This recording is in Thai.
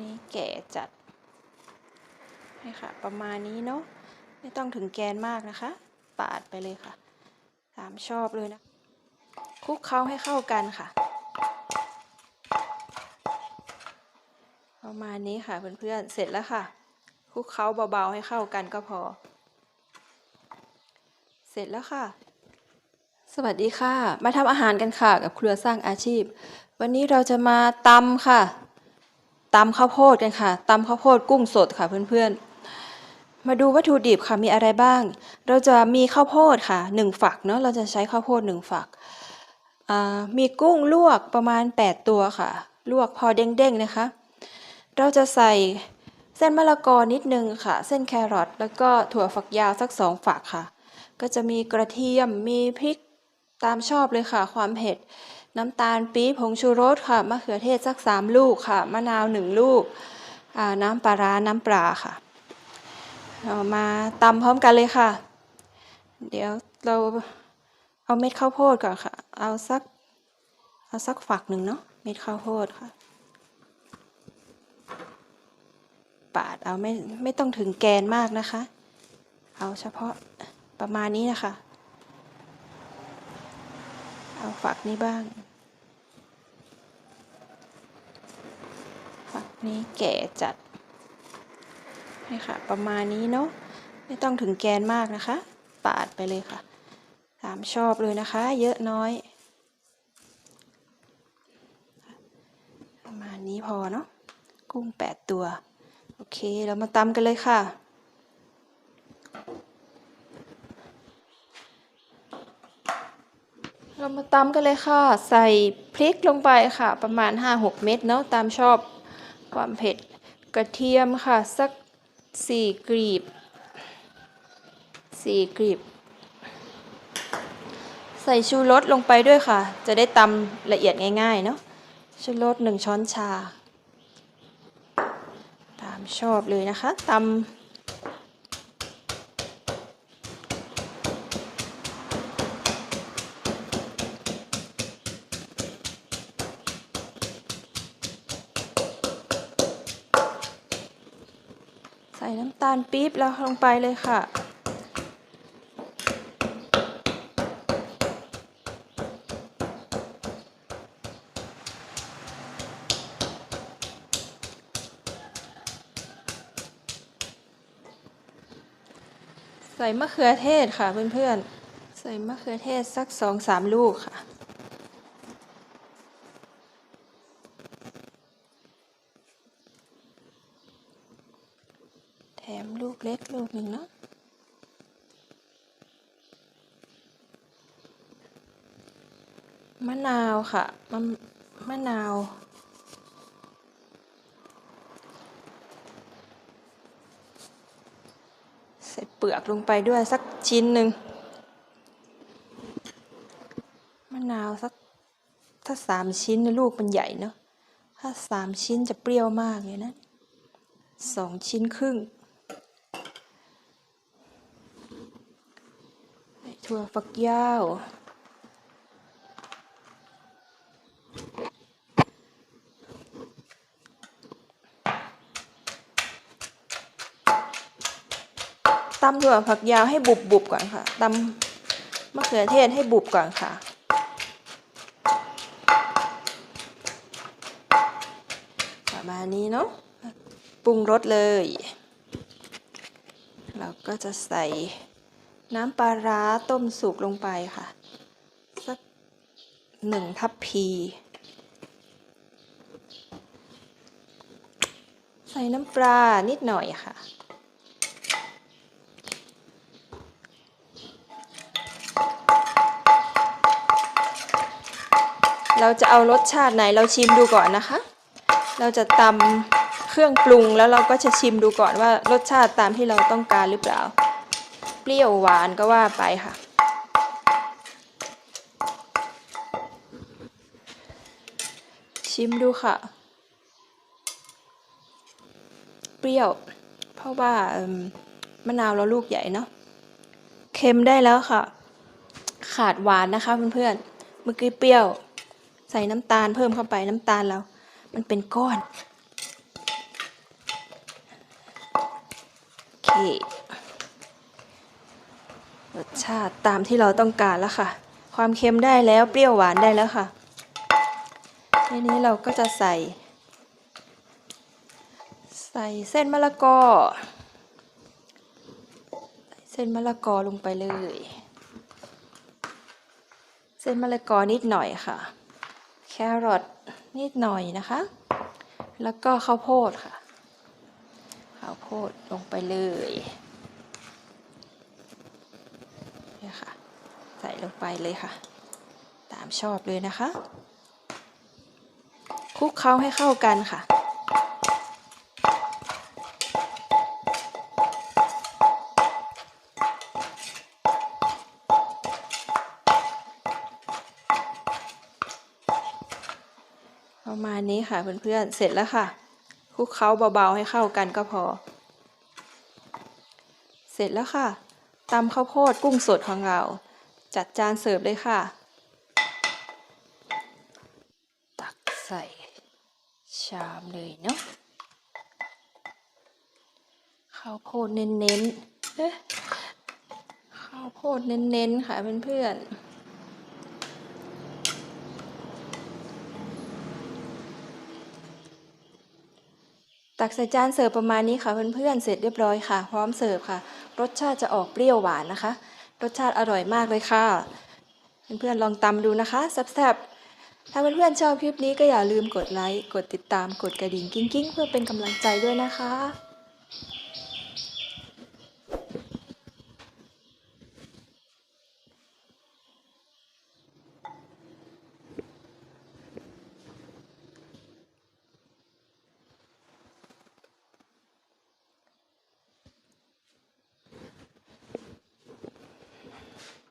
นี้แก่จัดนี่ค่ะ ประมาณนี้เนาะไม่ต้องถึงแกนมากนะคะ ปาดไปเลยค่ะ ตามชอบเลยนะคลุกเคล้าให้เข้ากันค่ะ ประมาณนี้ค่ะเพื่อนๆเสร็จแล้วค่ะคลุกเคล้าเบาๆให้เข้ากันก็พอ เสร็จแล้วค่ะ สวัสดีค่ะ มาทำอาหารกันค่ะกับครัวสร้างอาชีพ วันนี้เราจะมาตำค่ะ ตำข้าวโพดกันค่ะตำข้าวโพดกุ้งสดค่ะเพื่อนๆ มาดูวัตถุดิบค่ะมีอะไรบ้าง เราจะมีข้าวโพดค่ะหนึ่งฝักเนาะเราจะใช้ข้าวโพดหนึ่งฝัก มีกุ้งลวกประมาณ 8 ตัวค่ะ ลวกพอเด้งๆนะคะ เราจะใส่เส้นมะละกอนิดนึงค่ะ เส้นแครอทแล้วก็ถั่วฝักยาวสักสองฝักค่ะ ก็จะมีกระเทียมมีพริกตามชอบเลยค่ะ ความเผ็ด น้ำตาลปี๊บผงชูรสค่ะ มะเขือเทศสักสามลูกค่ะ มะนาวหนึ่งลูก น้ำปลาร้าน้ำปลาค่ะ เรามาตำพร้อมกันเลยค่ะ เดี๋ยวเราเอาเม็ดข้าวโพดก่อนค่ะ เอาสัก เอาสักฝักหนึ่งเนาะ เม็ดข้าวโพดค่ะ ปาดเอาไม่ไม่ต้องถึงแกนมากนะคะ เอาเฉพาะประมาณนี้นะคะ เอาฝักนี้บ้าง ฝักนี้แก่จัดนี่ค่ะ ประมาณนี้เนาะ ไม่ต้องถึงแกนมากนะคะ ปาดไปเลยค่ะ ตามชอบเลยนะคะ เยอะน้อย ประมาณนี้พอเนาะ กุ้งแปดตัว โอเค เรามาตำกันเลยค่ะ เรามาตำกันเลยค่ะ ใส่พริกลงไปค่ะ ประมาณ 5-6 เม็ดเนาะตามชอบความเผ็ดกระเทียมค่ะ สัก 4กรีบ 4กรีบ ใส่ชูรสลงไปด้วยค่ะ จะได้ตำละเอียดง่ายๆเนาะชูรส1ช้อนชา ตามชอบเลยนะคะตำ ส่น้ำตาลปี๊บแล้วลงไปเลยค่ะ ใส่มะเขือเทศค่ะเพื่อนๆ ใส่มะเขือเทศสักสองสามลูกค่ะ แถม ลูกเล็กลูกหนึ่งเนาะมะนาวค่ะมะมะนาว ใส่เปลือกลงไปด้วยสักชิ้นหนึ่งมะนาวสักถ้าสามชิ้นนะลูกมันใหญ่เนาะถ้าสามชิ้นจะเปรี้ยวมากเลยนะสองชิ้นครึ่งใส่ ถั่วฝักยาว ตำถั่วฝักยาวให้บุบบุบก่อนค่ะ ตำมะเขือเทศให้บุบก่อนค่ะประมาณนี้เนาะ ปรุงรสเลย เราก็จะใส่ น้ำปลาร้าต้มสุกลงไปค่ะ สักหนึ่งทัพพี ใส่น้ำปลานิดหน่อยค่ะ เราจะเอารสชาติไหนเราชิมดูก่อนนะคะ เราจะตำเครื่องปรุงแล้วเราก็จะชิมดูก่อนว่ารสชาติตามที่เราต้องการหรือเปล่า เปรี้ยวหวานก็ว่าไปค่ะ ชิมดูค่ะ เปรี้ยว เพราะว่ามะนาวเราลูกใหญ่เนาะเค็มได้แล้วค่ะ ขาดหวานนะคะเพื่อนๆเมื่อกี้เปรี้ยว ใส่น้ำตาลเพิ่มเข้าไปน้ำตาลเรา มันเป็นก้อนโอเค รสชาติตามที่เราต้องการแล้วค่ะ ความเค็มได้แล้วเปรี้ยวหวานได้แล้วค่ะ ทีนี้เราก็จะใส่ ใส่เส้นมะละกอเส้นมะละกอลงไปเลย เส้นมะละกอนิดหน่อยค่ะ แครอทนิดหน่อยนะคะ แล้วก็ข้าวโพดค่ะ ข้าวโพดลงไปเลยค่ะ ใส่ลงไปเลยค่ะ ตามชอบเลยนะคะ คลุกเคล้าให้เข้ากันค่ะประมาณนี้ค่ะเพื่อนๆ เสร็จแล้วค่ะคลุกเคล้าเบาๆ ให้เข้ากันก็พอ เสร็จแล้วค่ะตำข้าวโพดกุ้งสดของเรา จัดจานเสิร์ฟเลยค่ะ ตักใส่ชามเลยเนาะข้าวโพดเน้นๆเอ๊ะข้าวโพดเน้นๆค่ะเพื่อนๆตักใส่จานเสิร์ฟประมาณนี้ค่ะเพื่อนๆเสร็จเรียบร้อยค่ะ พร้อมเสิร์ฟค่ะ รสชาติจะออกเปรี้ยวหวานนะคะ รสชาติอร่อยมากเลยค่ะ เพื่อนๆลองตำดูนะคะแซ่บๆถ้าเพื่อนๆชอบคลิปนี้ก็อย่าลืมกดไลค์ กดติดตาม กดกระดิ่งกิ้งๆ เพื่อเป็นกำลังใจด้วยนะคะ